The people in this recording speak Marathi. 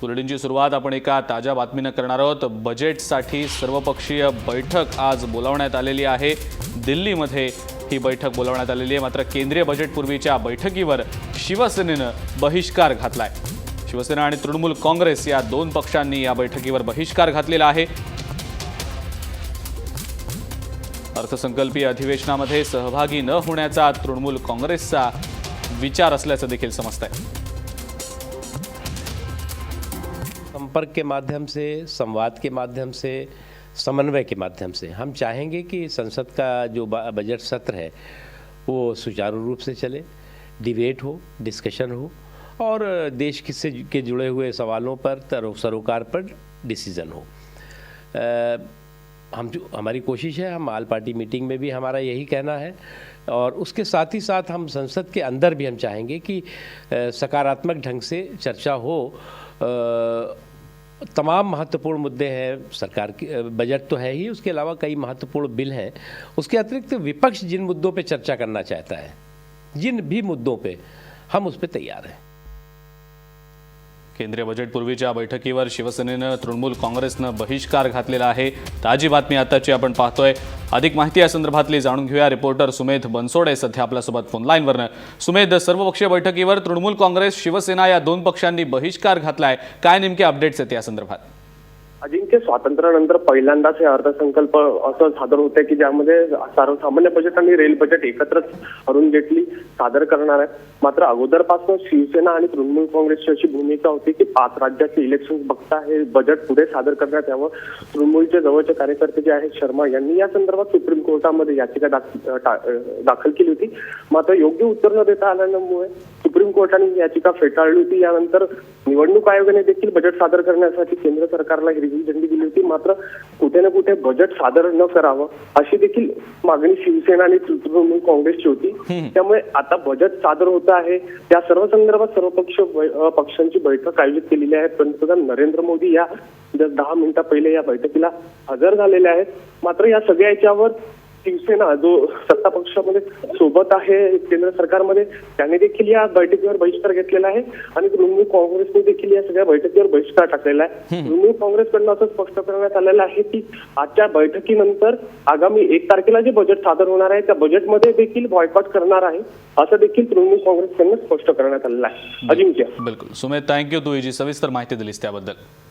बुलेटिनची सुरुवात आपण एका ताज्या बातमीनं करणार आहोत. बजेटसाठी सर्वपक्षीय बैठक आज बोलावण्यात आलेली आहे. दिल्लीमध्ये ही बैठक बोलावण्यात आलेली आहे. मात्र केंद्रीय बजेटपूर्वीच्या बैठकीवर शिवसेनेनं बहिष्कार घातलाय. शिवसेना आणि तृणमूल काँग्रेस या दोन पक्षांनी या बैठकीवर बहिष्कार घातलेला आहे. अर्थसंकल्पीय अधिवेशनामध्ये सहभागी न होण्याचा तृणमूल काँग्रेसचा विचार असल्याचं देखील समजत आहे संपर्क के माध्यम से, संवाद के माध्यम से, समन्वय के माध्यम से। हम चाहेंगे कि संसद का जो बजट सत्र है, वो सुचारू रूप से चले, डिबेट हो, डिस्कशन हो, और देश से के जुड़े हुए सवालों पर, तरो, सरोकार पर डिसीज़न हो। हम जो, हमारी कोशिश है, हम आल पार्टी मीटिंग में भी हमारा यही कहना है, और उसके साथ ही साथ हम संसद के अंदर भी हम चाहेंगे कि सकारात्मक ढंग से चर्चा हो तमाम महत्वपूर्ण मुद्दे हैं, सरकार की बजट तो है ही, उसके अलावा कई महत्वपूर्ण बिल हैं। उसके अतिरिक्त विपक्ष जिन मुद्दों पर चर्चा करना चाहता है, जिन भी मुद्दों पर हम उस पर तैयार हैं। केंद्रीय बजेटपूर्वीच्या बैठकीवर शिवसेनेनं तृणमूल काँग्रेसनं बहिष्कार घातलेला आहे. ताजी बातमी आताची आपण पाहतोय. अधिक माहिती या संदर्भातली जाणून घेऊया. रिपोर्टर सुमेध बनसोडे सध्या आपल्यासोबत फोनलाईनवरनं सुमेध सर्वपक्षीय बैठकीवर तृणमूल काँग्रेस शिवसेना या दोन पक्षांनी बहिष्कार घातलाय. काय नेमके अपडेट्स आहेत या संदर्भात? अजिंक्य स्वातंत्र्यानंतर पहिल्यांदाच हे अर्थसंकल्प असं सादर होते आहे की ज्यामध्ये सर्वसामान्य बजेट आणि रेल बजेट एकत्रच अरुण जेटली सादर करणार आहे मात्र अगोदरपासून शिवसेना आणि तृणमूल काँग्रेसची अशी भूमिका होती की पाच राज्याचे इलेक्शन बघता हे बजेट पुढे सादर करण्यात यावं. तृणमूलचे जवळचे कार्यकर्ते जे आहेत शर्मा यांनी या संदर्भात सुप्रीम कोर्टामध्ये याचिका टा- दाखल केली होती. मात्र योग्य उत्तर न देता आल्यामुळे सुप्रीम कोर्टाने याचिका फेटाळली होती. यानंतर निवडणूक आयोगाने देखील बजेट सादर करण्यासाठी केंद्र सरकारला हिरवी झेंडी दिली होती. मात्र कुठे ना कुठे बजेट सादर न करावं अशी देखील मागणी शिवसेना आणि तृणमूल काँग्रेसची होती. त्यामुळे आता बजेट सादर होत आहे. या सर्व संदर्भात सर्वपक्ष पक्षांची बैठक आयोजित केलेली आहे. पंतप्रधान नरेंद्र मोदी या दहा मिनिटा पहिले या बैठकीला हजर झालेले आहेत. मात्र या सगळ्या याच्यावर शिवसेना जो सत्ता पक्षामध्ये सोबत आहे केंद्र सरकारमध्ये त्याने देखील या बैठकीवर बहिष्कार घेतलेला आहे. आणि तृणमूल काँग्रेसने देखील या सगळ्या बैठकीवर बहिष्कार टाकलेला आहे. तृणमूल काँग्रेसकडनं असं स्पष्ट करण्यात आलेलं आहे की आजच्या बैठकीनंतर आगामी एक तारखेला जे बजेट सादर होणार आहे त्या बजेटमध्ये देखील बॉयकॉट करणार आहे असं देखील तृणमूल काँग्रेसकडनं स्पष्ट करण्यात आलेलं आहे. अजिंक्य. बिलकुल. सुमेध थँक्यू तू जी. सविस्तर माहिती दिलीस त्याबद्दल.